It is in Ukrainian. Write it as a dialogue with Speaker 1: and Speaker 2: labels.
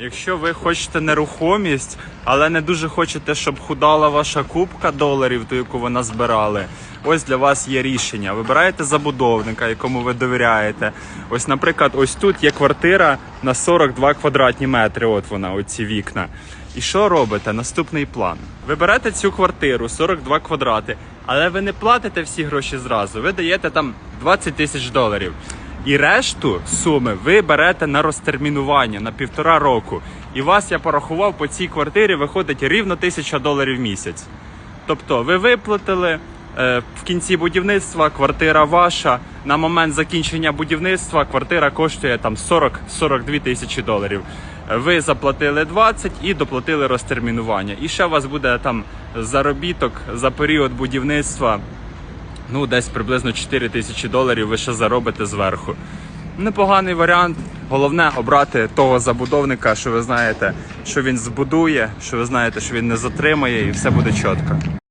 Speaker 1: Якщо ви хочете нерухомість, але не дуже хочете, щоб худала ваша кубка доларів, ту, яку ви назбирали, ось для вас є рішення. Вибираєте забудовника, якому ви довіряєте. Ось, наприклад, ось тут є квартира на 42 квадратні метри. От вона, оці вікна. І що робите? Наступний план. Ви берете цю квартиру 42 квадрати, але ви не платите всі гроші зразу. Ви даєте там 20 тисяч доларів. І решту суми ви берете на розтермінування на півтора року. І вас я порахував по цій квартирі виходить рівно тисяча доларів в місяць. Тобто ви виплатили е, в кінці будівництва, квартира ваша. На момент закінчення будівництва квартира коштує там 40-42 тисячі доларів. Е, Ви заплатили 20 і доплатили розтермінування. І ще у вас буде там заробіток за період будівництва ну десь приблизно 4 тисячі доларів ви ще заробите зверху. Непоганий варіант. Головне обрати того забудовника, що ви знаєте, що він збудує, що ви знаєте, що він не затримає, і все буде чітко.